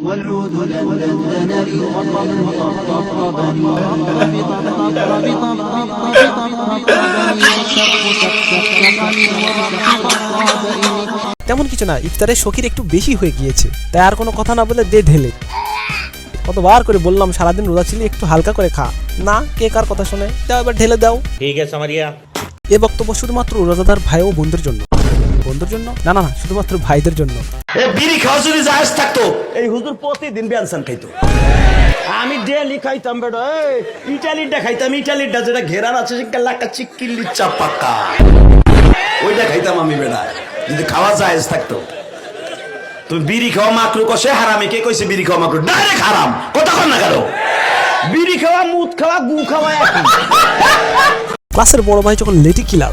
তেমন কিছু না ইফতারে শখির একটু বেশি হয়ে গিয়েছে তাই আর কোনো কথা না বলে দে ঢেলে। কতবার করে বললাম সারাদিন রোজা ছিল একটু হালকা করে খা। না কে কার কথা শোনে? তাও এবার ঢেলে দাও। ঠিক আছে এ বক্তব্য শুধুমাত্র রোজাদার ভাই ও বন্ধুর জন্য। বন্ধুর জন্য? না না না শুধুমাত্র ভাইদের জন্য। এ বিড়ি খাওয়া যদি জায়েজ থাকতো এই হুজুর প্রতিদিন ব্যানসান খাইতো। আমি ডেলি খাইতাম বেটা এই ইটালিটা খাইতাম ইটালিটা যেটা ঘেরার আছে সেটা লাকা চিক্কিল্লি চাপাক্কা ওইটা খাইতাম আমি বেটা যদি খাওয়া জায়েজ থাকতো। তুমি বিড়ি খাওয়া মাকরু কষে হারামে কে কইছে বিড়ি খাওয়া মাকরু? ডাইরেক্ট হারাম কথা কন না কেন? বিড়ি খাওয়া মুদ খাওয়া গু খাওয়া ক্লাসের বড় ভাই যখন লেটি কিলার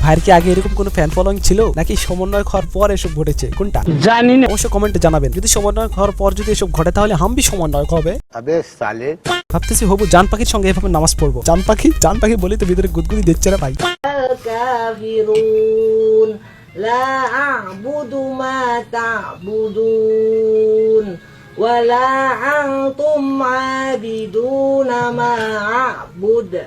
ভাইয়ের কি আগে এরকম কোনো ফ্যান ফলোয়িং ছিল নাকি সমন্বয় হওয়ার পর এসব ঘটেছে কোনটা জানি না অবশ্যই কমেন্টে জানাবেন যদি সমন্বয় হওয়ার পর যদি এসব ঘটে তাহলে হামবি সমন্বয় হবে ভাবতেছি হবু জান পাখির সঙ্গে এভাবে নামাজ পড়বো জান পাখি জান পাখি বলি তো ভিতরে গুদগুদি দিচ্ছে না ভাই الكافرون لا أعبد ما تعبدون ولا أنتم عابدون ما أعبد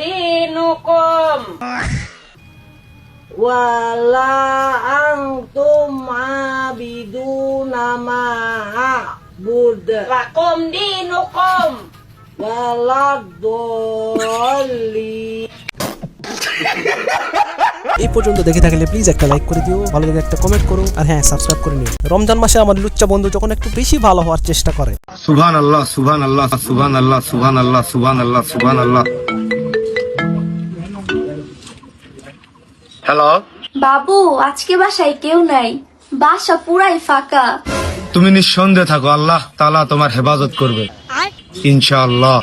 দিনুকুম ওয়ালা আংতুম আবিদুনা মা আবুদ lakum dinukum. Wala doli এই পর্যন্ত দেখে থাকলে প্লিজ একটা লাইক করে দিও ভালো লাগে একটা কমেন্ট করো আর হ্যাঁ সাবস্ক্রাইব করে নিও। রমজান মাসে আমার লুচ্চা বন্ধু যখন একটু বেশি ভালো হওয়ার চেষ্টা করে। সুবহানাল্লাহ সুবহানাল্লাহ সুবহানাল্লাহ সুবহানাল্লাহ সুবহানাল্লাহ সুবহানাল্লাহ। হ্যালো বাবু আজকে বাসায় কেউ নাই বাসা পুরাই ফাঁকা তুমি নিঃসন্দেহে থাকো আল্লাহ তাআলা তোমার হেফাজত করবে ইনশাআল্লাহ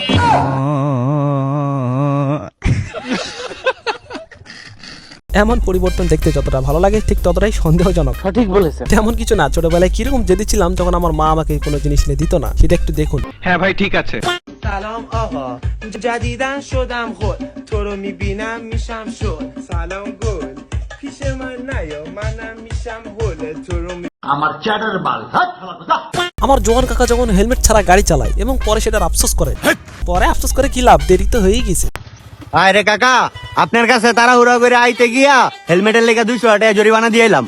এমন পরিবর্তন দেখতে যতটা ভালো লাগে ঠিক ততটাই সন্দেহজনক সঠিক বলেছে তেমন কিছু না ছোটবেলায় কিরকম জেদি ছিলাম যখন আমার মা আমাকে কোনো জিনিস এনে দিত না সেটা একটু দেখুন سلام آقا جدیدن شدم خود تو رو میبینم میشم شد سلام گل আমার চ্যাটার বাল আমার জোয়ান কাকা যখন হেলমেট ছাড়া গাড়ি চালায় এবং পরে সেটার আফসোস করে পরে আফসোস করে কি লাভ? দেরি তো হয়েই গেছে। আয় রে কাকা আপনার কাছে তাড়াহুড়া করে আইতে গিয়া হেলমেটের লেগে দুইশো টাকা জরিমানা দিয়ে এলাম।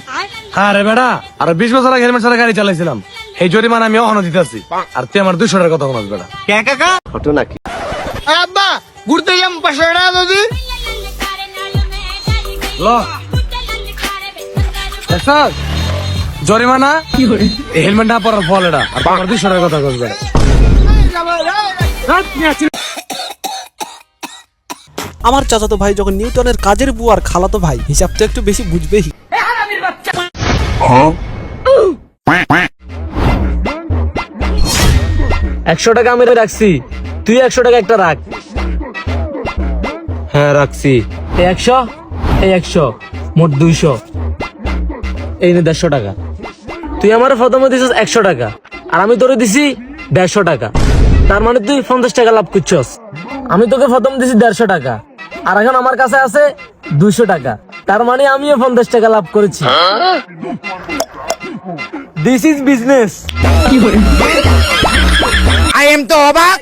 হ্যাঁ রে বেটা আর বিশ বছর হেলমেট ছাড়া গাড়ি চালাইছিলাম। এই জরিমানা আমি অহনো দিতেছি আর তুই আমার দুইশো টাকার কথা শোনাস বেটা। কে কাকা? ঘটনা নাকি আব্বা ঘুরতে যাম পাঁচশো টাকা যদি। ল। জরিমানা? হেলমেট না পরার ফল এটা। আর টাকার কথা আমার চাচাতো ভাই যখন নিউটনের কাজের বুয়ার খালাতো ভাই হিসাব তো একটু বেশি বুঝবেই। একশো টাকা আমি রাখছি। তুই একশো টাকা একটা রাখ। হ্যাঁ রাখছি। এই একশো এই একশো মোট দুইশো। এই নে দেড়শো টাকা। তুই আমার প্রথমে দিছিস একশো টাকা আর আমি তোরে দিছি দেড়শো টাকা। তার মানে তুই পঞ্চাশ টাকা লাভ করছস। আমি তোকে প্রথম দিছি দেড়শো টাকা আর এখন আমার কাছে আছে দুইশো টাকা। তার মানে আমিও পঞ্চাশ টাকা লাভ করেছি। This is business I am তো অবাক।